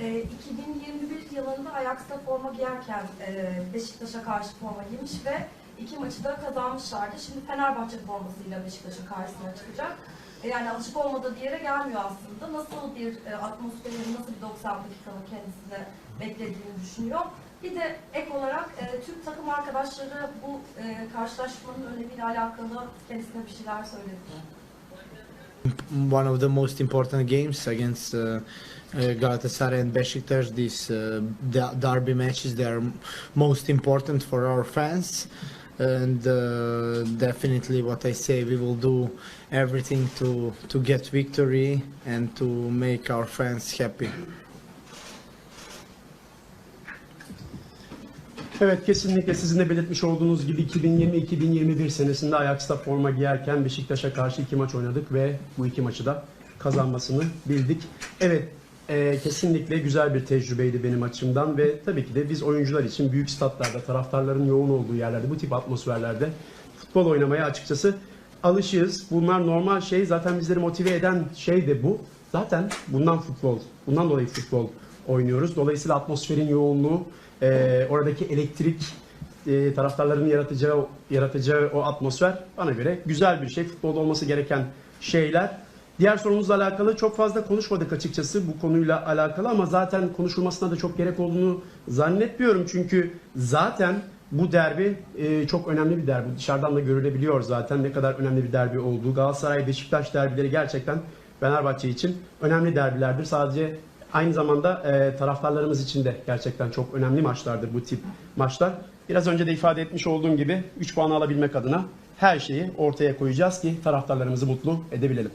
Ee, 2021 yılında Ajax'ta forma giyerken e, Beşiktaş'a karşı forma giymiş ve iki maçı da kazanmışlardı. Şimdi Fenerbahçe formasıyla Beşiktaş'ın karşısına çıkacak. E, Yani alışık olmadığı bir yere gelmiyor aslında. Nasıl bir e, atmosferin, nasıl bir 90 dakikanın kendisine beklediğini düşünüyor. Bir de ek olarak e, Türk takım arkadaşları bu e, karşılaşmanın önemiyle alakalı kendisine bir şeyler söyledi. One of the most important games against uh, uh, Galatasaray and Besiktas. These uh, derby matches they are most important for our fans, and uh, definitely what I say we will do everything to to get victory and to make our fans happy. Evet kesinlikle sizin de belirtmiş olduğunuz gibi 2020-2021 senesinde Ajax'ta forma giyerken Beşiktaş'a karşı iki maç oynadık ve bu iki maçı da kazanmasını bildik. Evet e, kesinlikle güzel bir tecrübeydi benim açımdan ve tabii ki de biz oyuncular için büyük statlarda, taraftarların yoğun olduğu yerlerde, bu tip atmosferlerde futbol oynamaya açıkçası alışığız. Bunlar normal şey. Zaten bizleri motive eden şey de bu. Zaten bundan futbol, bundan dolayı futbol oynuyoruz. Dolayısıyla atmosferin yoğunluğu, e, oradaki elektrik, e, taraftarların yaratacağı yaratacağı o atmosfer bana göre güzel bir şey. Futbolda olması gereken şeyler. Diğer sorumuzla alakalı çok fazla konuşmadık açıkçası bu konuyla alakalı ama zaten konuşulmasına da çok gerek olduğunu zannetmiyorum. Çünkü zaten bu derbi e, çok önemli bir derbi. Dışarıdan da görülebiliyor zaten ne kadar önemli bir derbi olduğu. Galatasaray Beşiktaş derbileri gerçekten Fenerbahçe için önemli derbilerdir. Sadece aynı zamanda e, taraftarlarımız için de gerçekten çok önemli maçlardır bu tip maçlar. Biraz önce de ifade etmiş olduğum gibi 3 puan alabilmek adına her şeyi ortaya koyacağız ki taraftarlarımızı mutlu edebilelim.